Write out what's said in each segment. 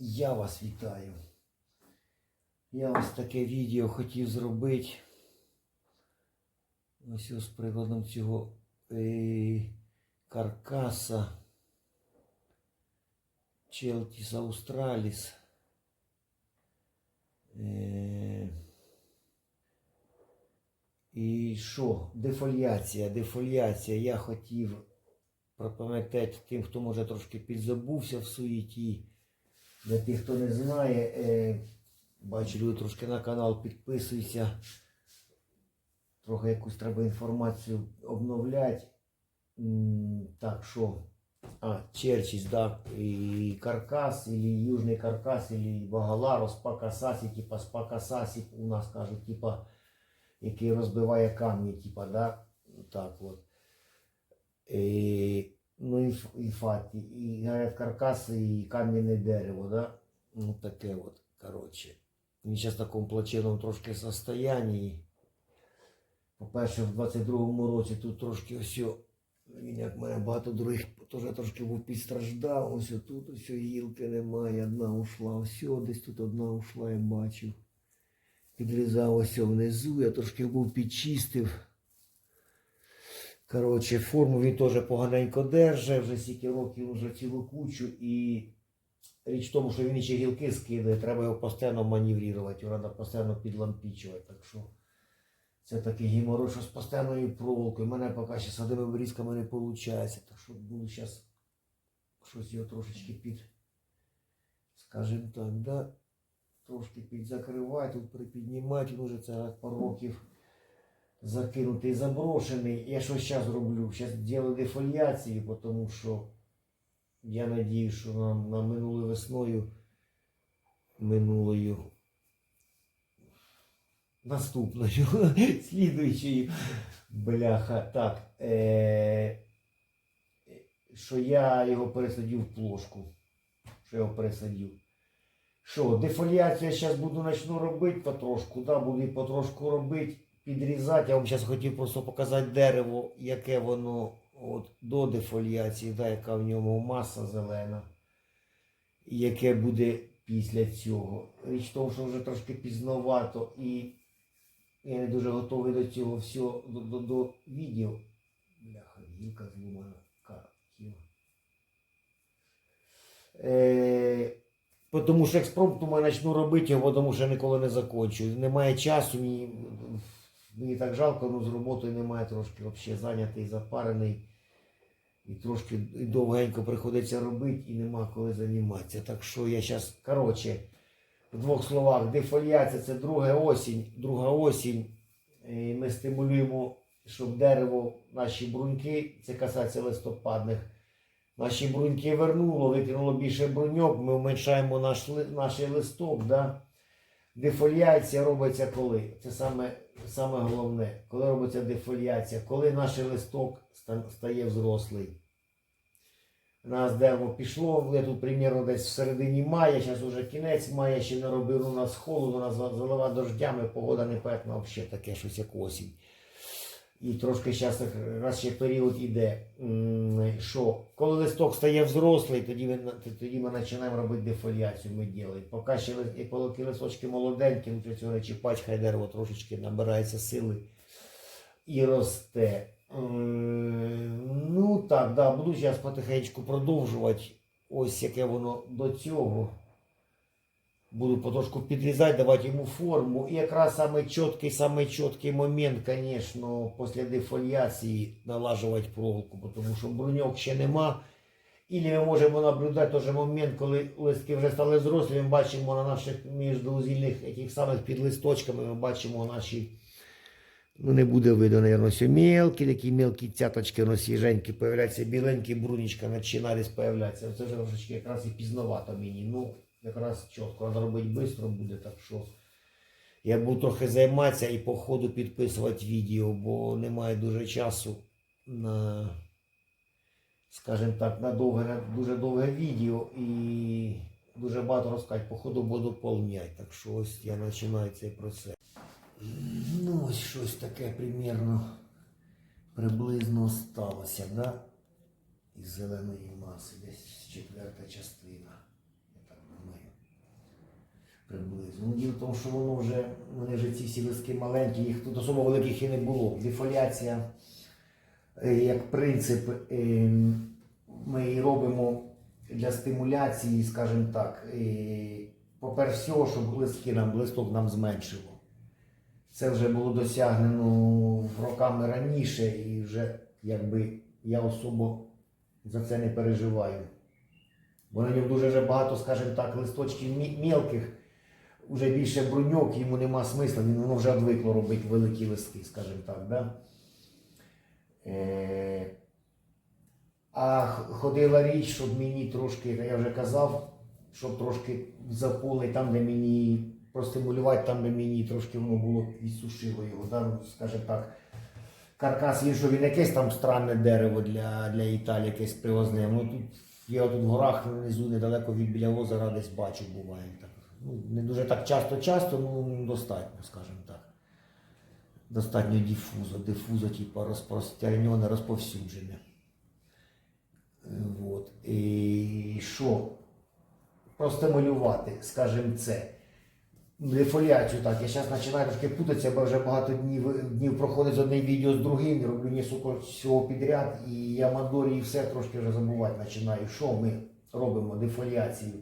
Я вас вітаю. Я ось таке відео хотів зробити. Ось з прикладом цього е, каркаса Челтіс Австраліс. Е, і що? Дефоліація, дефоліація. Я хотів пропам'ятати тим, хто може трошки підзабувся в суєті. Для тих, хто не знає, е, бачу, люди трошки на канал підписуються. Трохи якусь треба інформацію обновляти. Так що, а, Черчіс, да, і каркас, или южний каркас, или Багаларо, Спакасасі, типа Спакасасі, у нас кажуть, типа, який розбиває камні, типа, да, так от. І, ну і, і фаті, і каркас, і кам'яне дерево, да? Ну таке от, коротше. Він зараз в такому плачевному трошки состоянні. По-перше, в 22-му році тут трошки ось, він як мене багато других теж трошки був підстраждав. Ось тут ось гілки немає, одна ушла, ось десь тут одна ушла, я бачив. Підрізав ось внизу, я трошки був підчистив. Коротше, форму він теж поганенько держить, вже стільки років, вже цілу кучу. І річ в тому, що він ще гілки скидає, треба його постійно маневрувати, його треба постійно підлампічувати. Так що це такий геморрой, що з постійною проволокою. У мене поки ще садовими врізками не виходить. Так що буду зараз щось його трошечки під, скажімо так, да? трошки підзакривати, тут припіднімати, він вже це по років закинутий, заброшений. Я що зараз роблю? Зараз роблю дефоліацію, тому що я надію, що нам на минулою весною, минулою, наступною, слідуючою, бляха, так, е, що я його пересадив в плошку. Що я його пересадив. Що, дефоліацію я зараз буду почну робити потрошку, да, буду потрошку робити, підрізати. Я вам зараз хотів просто показати дерево, яке воно от, до дефоліації, да, яка в ньому маса зелена. Яке буде після цього. Річ в тому, що вже трошки пізновато і я не дуже готовий до цього всього, до, до, до відео. Бляха, гілка зломана. Картина. Е, тому що експромтом я почну робити його, тому що я ніколи не закончу. Немає часу, мені, мені так жалко, ну з роботою немає трошки взагалі зайнятий, запарений. І трошки і довгенько приходиться робити і нема коли займатися. Так що я зараз, коротше, в двох словах, дефоліація це друга осінь, друга осінь. І ми стимулюємо, щоб дерево, наші бруньки, це касається листопадних, наші бруньки вернуло, викинуло більше бруньок, ми вменшаємо наш, наш листок. Да? Дефоліація робиться коли? Це саме, саме головне. Коли робиться дефоліація, коли наш листок стає взрослий. Нас дерево пішло, я тут примірно десь в середині мая, зараз вже кінець мая, ще не робив, у нас холодно, у нас залива дождями, погода не пекна, взагалі таке щось як осінь. І трошки зараз раз ще період іде. Що, коли листок стає взрослий, тоді ми, тоді ми починаємо робити дефоліацію, ми робимо. Поки ще коли листочки молоденькі, ну цього не чіпати, дерево трошечки набирається сили і росте. Ну так, да, буду зараз потихеньку продовжувати. Ось яке воно до цього. Буду потрошку підрізати, давати йому форму. І якраз самий чіткий, самий чіткий момент, звісно, після дефоліації налажувати проволоку, тому що бруньок ще нема. І ми можемо наблюдати той же момент, коли листки вже стали зрослі, ми бачимо на наших міждоузільних яких самих під листочками, ми бачимо наші, ну не буде видно, мабуть, все мелкі, такі мелкі цяточки, воно свіженькі, появляються біленькі, брунічка починає появлятися. Це вже трошечки якраз і пізновато мені. Ну, якраз чітко, треба робити швидко буде, так що я буду трохи займатися і по ходу підписувати відео, бо немає дуже часу на, скажімо так, на довге, дуже довге відео і дуже багато розказати, по ходу буду повняти. Так що ось я починаю цей процес. Ну, ось щось таке примірно приблизно сталося, да? Із зеленої маси, десь четверта частина. Приблизно. Ну, діло в тому, що воно вже, вони вже ці всі листки маленькі, їх тут особо великих і не було. Дефоляція, е, як принцип, е, ми її робимо для стимуляції, скажімо так, е, попер всього, щоб листки нам, листок нам зменшило. Це вже було досягнено роками раніше, і вже якби я особо за це не переживаю. Бо на ньому дуже вже багато, скажімо так, листочків мілких, вже більше бруньок, йому нема смисла, він воно вже звикло робити великі листки, скажімо так. Да? Е, а ходила річ, щоб мені трошки, я вже казав, щоб трошки заполи там, де мені простимулювати, там, де мені трошки воно було відсушило його. Да? ну, Скажімо так, каркас він, що він якесь там странне дерево для, для Італії, якесь привозне. Ну, тут, я тут в горах внизу недалеко від біля озера десь бачу, буває. Так. Ну, не дуже так часто-часто, ну достатньо, скажімо так. Достатньо дифузо, дифузо, типу розпространене, розповсюджене. Вот. І що? Простимулювати, скажімо, це. Дефоляцію так. Я зараз починаю трошки путатися, бо вже багато днів, днів проходить з одним відео з другим, роблю несколько всього підряд, і я Мадорі і все трошки вже забувати починаю. Що ми робимо? Дефоляцію.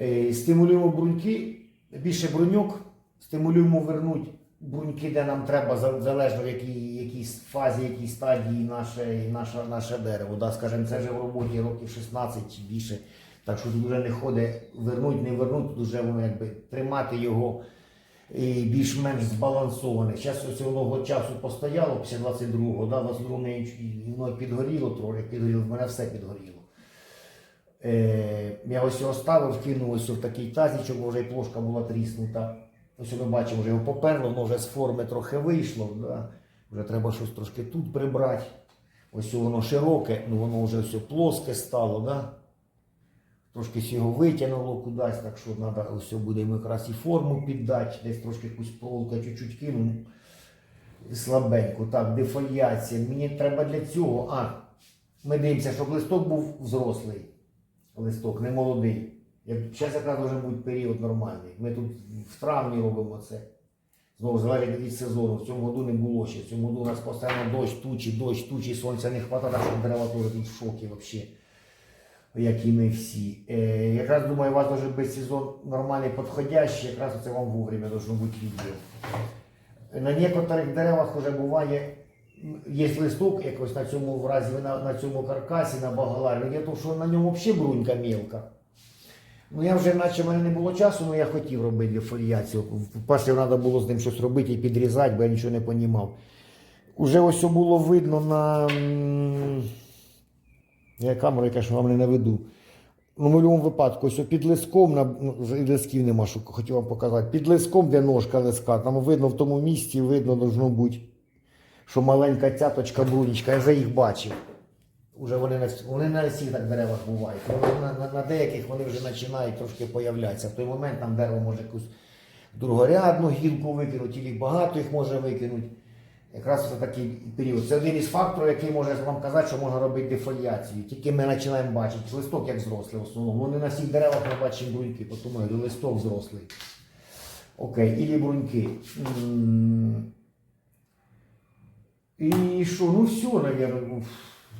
Е, Стимулюємо бруньки, більше бруньок, стимулюємо вернуть бруньки, де нам треба, залежно в якій, якій фазі, якій стадії наше, наше, наше дерево. Да, скажімо, це вже в роботі років 16 чи більше. Так що тут вже не ходить вернуть, не вернуть, тут вже воно якби тримати його більш-менш збалансоване. Зараз ось воно часу постояло після 22-го, да, 22-го воно підгоріло трохи, підгоріло, в мене все підгоріло. Е, я ось його ставив, кинув ось в такий тазічок, бо вже й плошка була тріснута. Ось ми бачимо, вже його поперло, воно вже з форми трохи вийшло. Да? Вже треба щось трошки тут прибрати. Ось воно широке, ну воно вже все плоске стало. Да? Трошки його витягнуло кудись, так що треба ось буде йому якраз і форму піддати, десь трошки якусь проволоку чуть-чуть кинув. Слабенько. Так, дефоліація. Мені треба для цього. А, ми дивимося, щоб листок був взрослий. Листок, не молодий. Зараз якраз може бути період нормальний. Ми тут в травні робимо це. Знову залежить від сезону. В цьому году не було ще. В цьому году у нас постійно дощ, тучі, дощ, тучі, сонця не вистачає, так що дерева теж тут в шокі взагалі. Як і ми всі. Е, якраз думаю, у вас може бути сезон нормальний, підходящий, якраз це вам вовремя должно бути відео. На некоторих деревах вже буває, є листок якось на цьому в разі на, на цьому каркасі, на багаларі. Ну, Я тому, що на ньому взагалі брунька мілка. Ну я вже, наче в мене не було часу, але я хотів робити дефоліацію. Перше треба було з ним щось робити і підрізати, бо я нічого не розумів. Уже ось було видно на. Я камеру, ж вам не наведу. Ну, в будь-якому випадку, ось під лиском, на, ну, лисків нема, що хотів вам показати. Під лиском, де ножка лиска, там видно в тому місці, видно должно бути, що маленька цяточка брунічка, я вже їх бачив. Уже вони на, вони на всіх так деревах бувають. Вони на, на, на деяких вони вже починають трошки появлятися. В той момент там дерево може якусь другорядну гілку викинути, і багато їх може викинути. Якраз це такий період. Це один із факторів, який може вам казати, що можна робити дефоліацію. Тільки ми починаємо бачити листок як зрослий в основному. Не на всіх деревах ми бачимо бруньки, тому листок взрослий. Окей, ілі бруньки. І що, ну все, мабуть.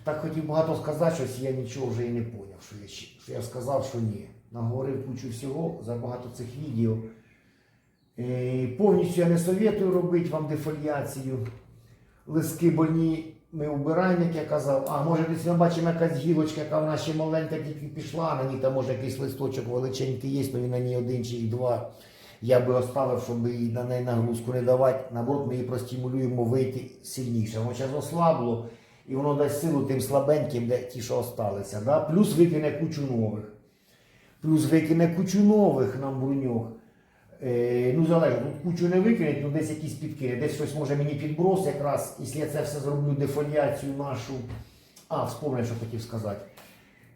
Так хотів багато сказати, щось я нічого вже і не зрозумів, що я, що я сказав, що ні. Наговорив кучу всього за багато цих відео. Е, Повністю я не советую робити вам дефоліацію. Листки больні ми вбираємо, як я казав. А може десь ми бачимо якась гілочка, яка в ще маленька тільки пішла, на ній там може якийсь листочок величенький є, але він на ній один чи два. Я би оставив, щоб їй на неї нагрузку не давати. Наоборот, ми її простимулюємо вийти сильніше. Воно зараз ослабло, і воно дасть силу тим слабеньким, де ті, що осталися. Да? Плюс викине кучу нових. Плюс викине кучу нових нам бруньок. Е, ну, залежно, тут кучу не викинуть, ну десь якісь підкине, десь щось може мені підброс якраз, якщо я це все зроблю дефоліацію нашу. А, вспомнив, що хотів сказати.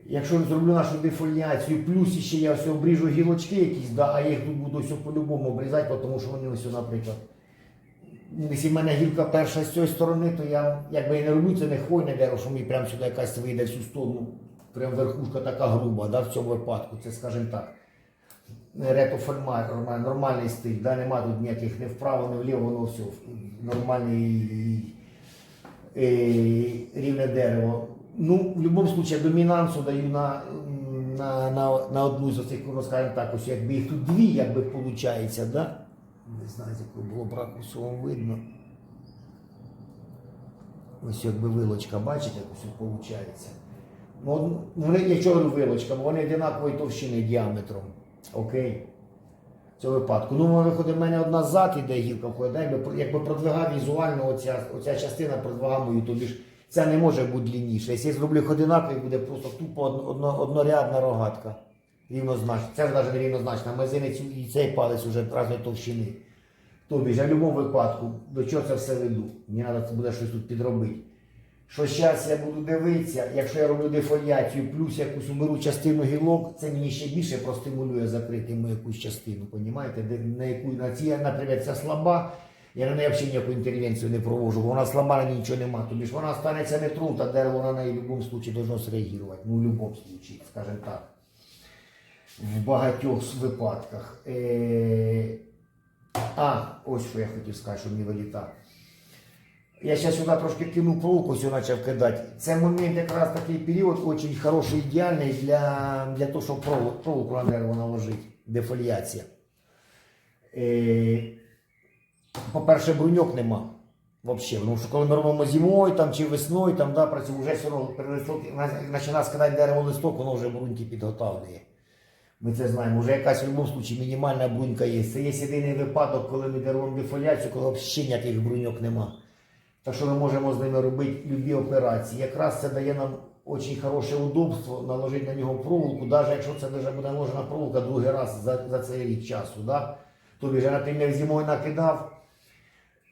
Якщо я зроблю нашу дефоліацію, плюс ще я ось обріжу гілочки якісь, да, а я їх тут буду ось по-любому обрізати, тому що вони ось, наприклад. Якщо в мене гілка перша з цієї сторони, то я якби і не роблю це не хвойне дерево, що мені прямо сюди якась вийде всю сторону, прям верхушка така груба, да, в цьому випадку, це скажімо так. ретоформат, нормальний, стиль, да, нема тут ніяких не вправо, не вліво, воно все нормальний е, рівне дерево. Ну, в будь-якому випадку домінансу даю на, на, на, на одну з цих, ну, так, ось якби їх тут дві, якби виходить, да? Не знаю, з якого було б ракурсу видно. Ось якби вилочка, бачите, ось виходить. Ну, вони, я чого говорю вилочка, бо вони однакової товщини діаметром. Окей? В цьому випадку. Ну, виходить, в мене одна ззад іде гілка якби, якби продвигав візуально оця, оця частина продвигав мою, тобі ж ця не може бути длинніша. Якщо я зроблю їх одинакові, буде просто тупо одно, одно, однорядна рогатка. Рівнозначна. Це ж навіть не рівнозначна. Мизинець і цей палець вже різної товщини. Тобі ж в будь-якому випадку, до чого це все веду? Мені треба буде щось тут підробити. Що зараз я буду дивитися, якщо я роблю дефоліацію, плюс якусь уберу частину гілок, це мені ще більше простимулює закрити мою якусь частину, понімаєте? На яку на ці, наприклад, ця слаба, я на неї взагалі ніяку інтервенцію не провожу, бо вона слаба, на ній нічого нема. Тобі ж вона станеться не трунта, дерево на неї в будь-якому випадку должно зреагувати. Ну, в будь-якому випадку, скажімо так. В багатьох випадках. Е... А, ось що я хотів сказати, що мені вилітає. Я зараз сюди трошки кину проволоку, сюди почав кидати. Це момент якраз такий період дуже хороший, ідеальний для, для того, щоб проволоку на дерево наложити. Дефоліація. Е, по-перше, бруньок нема. Вообще, тому що коли ми робимо зимою там, чи весною, там, да, працюємо, вже все одно починає скидати дерево листок, воно вже бруньки підготовлює. Ми це знаємо. Вже якась в будь-якому випадку мінімальна брунька є. Це є єдиний випадок, коли ми робимо дефоляцію, коли взагалі ніяких бруньок нема. Так що ми можемо з ними робити любі операції. Якраз це дає нам дуже хороше удобство наложити на нього проволоку, навіть якщо це вже буде наложена проволока другий раз за, за цей рік часу. Да? Тобі вже, наприклад, зимою накидав,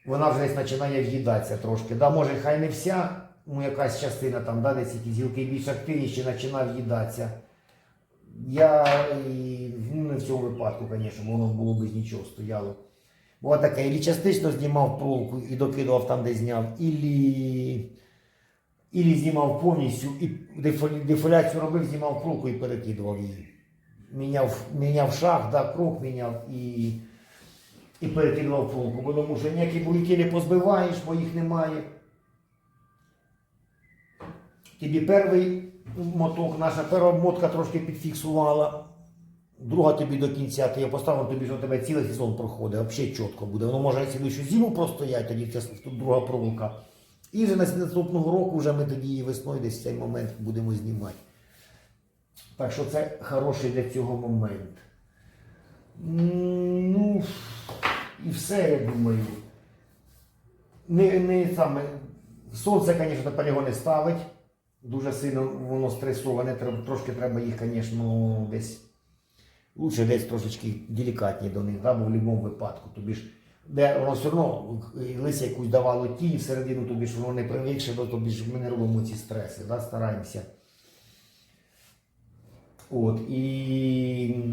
вона вже починає в'їдатися трошки. Да? Може, хай не вся, ну якась частина там, да, десь якісь гілки більш активніші починає в'їдатися. Я ну, не в цьому випадку, звісно, воно було б нічого стояло. Було таке, і частично знімав проволоку і докидував там, де зняв, ілі, ілі знімав повністю і дефоляцію робив, знімав проволоку і перекидував її. Міняв, міняв шаг, да, крок міняв і, і перекидував проволоку, бо тому що ніякі буряки не позбиваєш, бо їх немає. Тобі перший моток, наша перша обмотка трошки підфіксувала. Друга тобі до кінця, ти його поставив, тобі у тебе цілий сезон проходить, взагалі чітко буде. Воно може слідущу зиму простоять, тоді тут друга проволока. І вже наступного року вже ми тоді її весною десь в цей момент будемо знімати. Так що це хороший для цього момент. Ну, і все, я думаю. Не, не саме. Сонце, звісно, полігони ставить. Дуже сильно воно стресоване, трошки треба їх, звісно, десь. Лучше десь трошечки делікатні до них, да, бо в будь-якому випадку. Тобі ж, де воно все одно листя якусь давало тінь всередину, тобі ж воно не привикше, до тобі ж ми не робимо ці стреси, да, стараємося. От, і,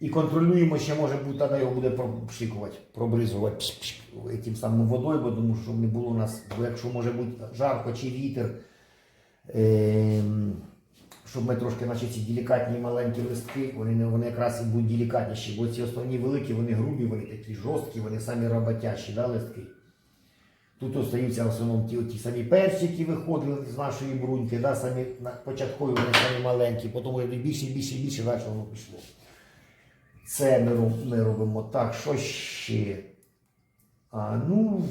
і контролюємо, ще може бути, тоді його буде прошикувати, пробризувати тим самим водою, бо тому що не було у нас, бо якщо може бути жарко чи вітер, ем, щоб ми трошки наче ці делікатні маленькі листки, вони, вони якраз і будуть делікатніші, бо ці основні великі, вони грубі, вони такі жорсткі, вони самі роботящі, да, листки. Тут остаються в основному ті, ті самі персики виходили з нашої бруньки, да, самі початкові вони самі маленькі, потім вже більше, більше, більше, далі воно пішло. Це ми, робимо так. Що ще? А, ну,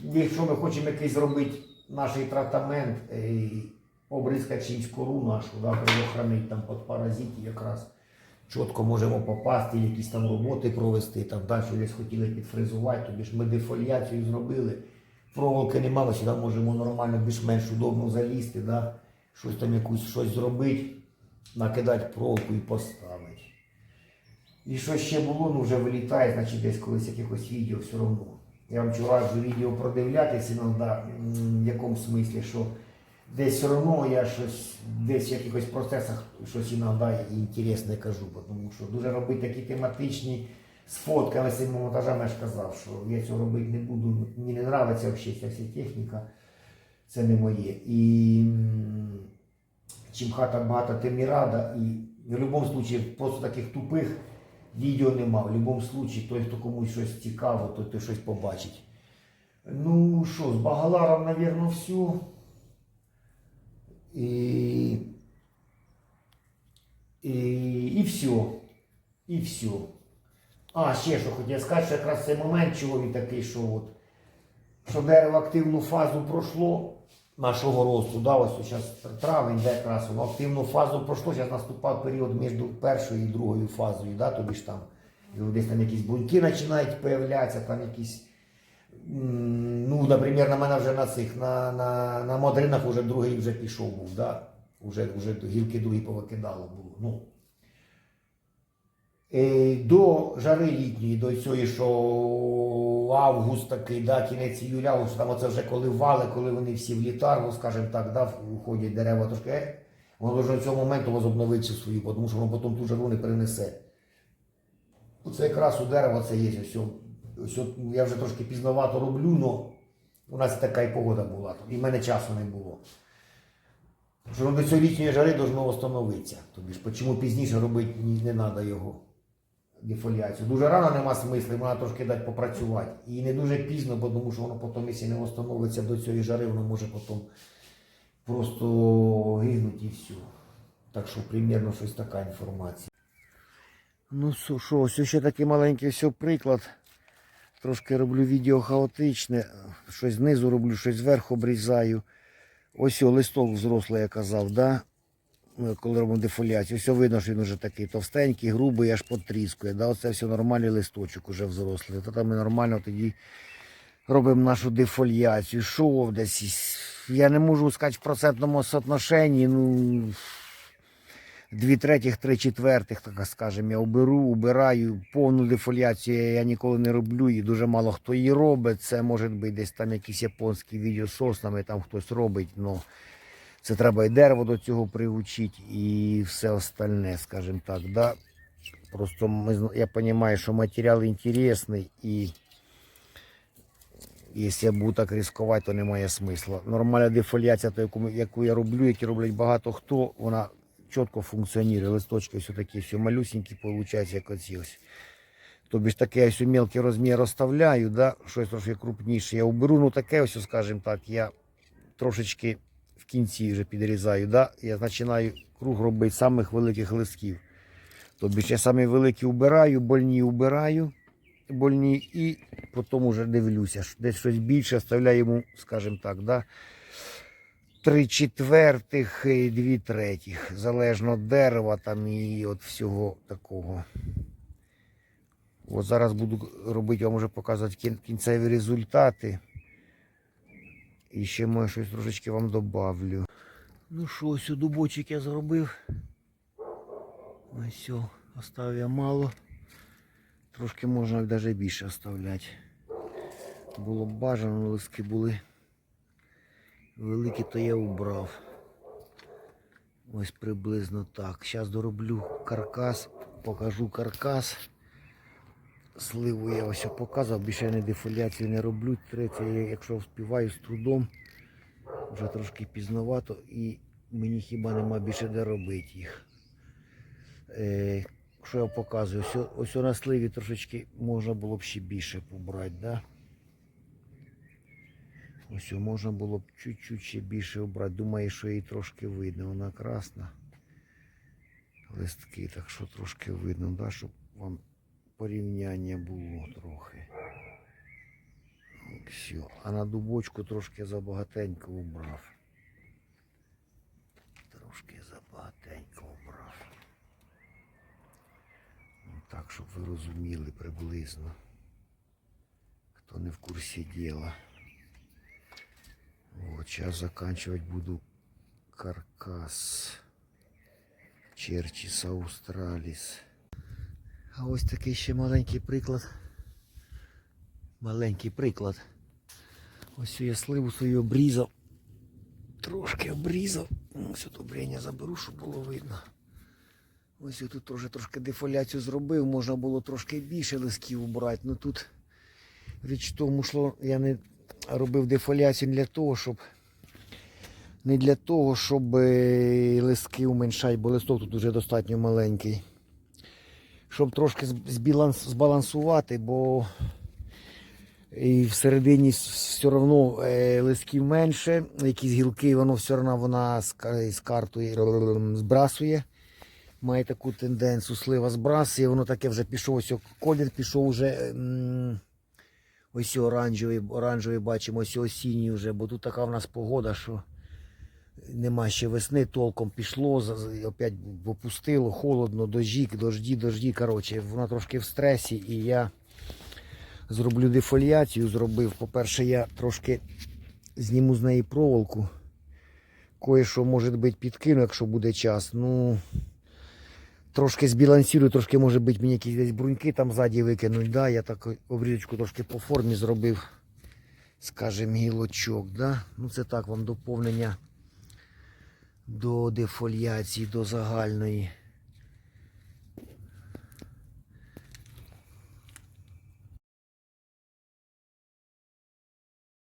якщо ми хочемо якийсь зробити наш тратамент, е, обризкати чимсь кору нашу, да, предохранити там від паразитів якраз. Чітко можемо попасти, якісь там роботи провести, там далі десь хотіли підфризувати, тобі ж ми дефоліацію зробили. Проволоки нема, ми сюди можемо нормально, більш-менш удобно залізти, да? щось там якусь щось зробити, накидати проволоку і поставити. І що ще було, ну вже вилітає, значить десь колись якихось відео все одно. Я вам вчора відео продивлятися іноді, в якому смислі, що десь все одно я щось десь в якихось процесах щось іноді інтересне кажу, тому що дуже робити такі тематичні з фотками, монтажами, я ж казав, що я цього робити не буду. Мені не подобається взагалі ця вся техніка, це не моє. І чим хата багата, тим і рада. І в будь-якому випадку просто таких тупих Відео нема. В будь-якому випадку, той, хто комусь щось цікаво, той, той щось побачить. Ну що, з Багаларом, напевно, все. І, і, і все. І все. А, ще що хотів сказати, що якраз цей момент, чого він такий, що от, що дерево активну фазу пройшло нашого росту, да, ось зараз травень, де якраз воно активну фазу пройшло, зараз наступав період між першою і другою фазою, да, тобі ж там десь там якісь буньки починають появлятися, там якісь. Ну, наприклад, на мене вже на цих, на, на, на модринах вже другий вже пішов був, да? Уже, вже гілки другі повикидало було. Ну, Е, До жари літньої, до цієї, що август такий, да, кінець іюля, август, там оце вже коли вали, коли вони всі в літаргу, скажімо так, да, уходять дерева трошки, е, воно дуже до цього моменту возобновиться свою, тому що воно потім ту жару не перенесе. Оце якраз у дерева це є. Ось, ось, от я вже трошки пізновато роблю, але у нас така і погода була, і в мене часу не було. Що воно до цієї жари должно встановитися. Тобі ж, чому пізніше робити не треба його дефоліацію. Дуже рано нема смислу, вона трошки дати попрацювати. І не дуже пізно, бо тому що воно потім, якщо не встановиться до цієї жари, воно може потім просто гинути і все. Так що примірно щось така інформація. Ну що, ось ще такий маленький все приклад. Трошки роблю відео хаотичне, щось знизу роблю, щось зверху обрізаю. Ось о, листок взрослий, я казав, да? Ми коли робимо дефоляцію. Ось видно, що він вже такий товстенький, грубий, аж потріскує. Да? Оце все нормальний листочок уже взрослий. То там ми нормально тоді робимо нашу дефоліацію. Що десь? Я не можу сказати в процентному соотношенні, ну дві третіх, три четвертих, так скажемо, я уберу, убираю. Повну дефоліацію я ніколи не роблю, і дуже мало хто її робить. Це може бути десь там якісь японські відео з соснами, там хтось робить. Ну, це треба і дерево до цього приучити, і все остальне, скажімо так. Да? Просто ми, я розумію, що матеріал інтересний і якщо я буду так ризикувати, то немає смисла. Нормальна дефоліація, то, яку, яку я роблю, які роблять багато хто, вона чітко функціонує. Листочки все такі, все малюсенькі, виходить, як оці ось. Тобі ж таке ось у мелкий розмір розставляю, да? щось трошки крупніше я уберу. Ну таке ось, скажімо так, я трошечки в кінці вже підрізаю. Да? Я починаю круг робити самих великих листків. Тобі ж я самі великі убираю, больні убираю, больні і потім вже дивлюся. Десь щось більше оставляю йому, скажімо так, да? три четвертих і дві третіх. Залежно від дерева там і від всього такого. От зараз буду робити, вам вже показувати кін- кінцеві результати. І ще може щось трошечки вам добавлю. Ну що, ось дубочок я зробив. Ось оставив я мало. Трошки можна навіть більше оставляти. Було б бажано, лиски були великі, то я убрав. Ось приблизно так. Зараз дороблю каркас, покажу каркас. Сливу я ось показував, більше я не дефоляцію не роблю. Третє, я, якщо вспіваю з трудом, вже трошки пізновато і мені хіба нема більше де робити їх. Е, що я показую? Ось, ось на сливі трошечки можна було б ще більше побрати, да? Ось можна було б чуть-чуть ще більше обрати. Думаю, що її трошки видно. Вона красна. Листки, так що трошки видно, да? щоб вам порівняння було трохи. Все. А на дубочку трошки забагатенько убрав. Трошки забагатенько убрав. Ну, Так, щоб ви розуміли приблизно. Хто не в курсі діла. Вот, сейчас заканчивать буду каркас. Черчис Аустраліс. А ось такий ще маленький приклад. Маленький приклад. Ось я сливу свою обрізав. Трошки обрізав. Ось одобрення заберу, щоб було видно. Ось тут теж трошки дефоляцію зробив, можна було трошки більше лисків убрати. Ну тут річ в тому, що я не робив дефоляцію для того, щоб не для того, щоб е, листки уменьшати, бо листок тут вже достатньо маленький. Щоб трошки збалансувати, бо і всередині все одно е, листків менше, якісь гілки, воно все одно вона з, картою збрасує. Має таку тенденцію, слива збрасує, воно таке вже пішов, ось колір пішов вже. Ось оранжевий, оранжевий бачимо, ось осінній вже, бо тут така в нас погода, що нема ще весни, толком пішло, опять попустило, холодно, дожді, дожді, дожді. Коротше, вона трошки в стресі, і я зроблю дефоліацію. Зробив. По-перше, я трошки зніму з неї проволоку. Кое-що, може бути, підкину, якщо буде час. Ну, трошки збалансирую, трошки, може бути, мені якісь десь бруньки там ззаді викинуть. Да? Я так обрізочку трошки по формі зробив, скажімо, гілочок. Да? Ну, це так вам доповнення до дефоліації, до загальної.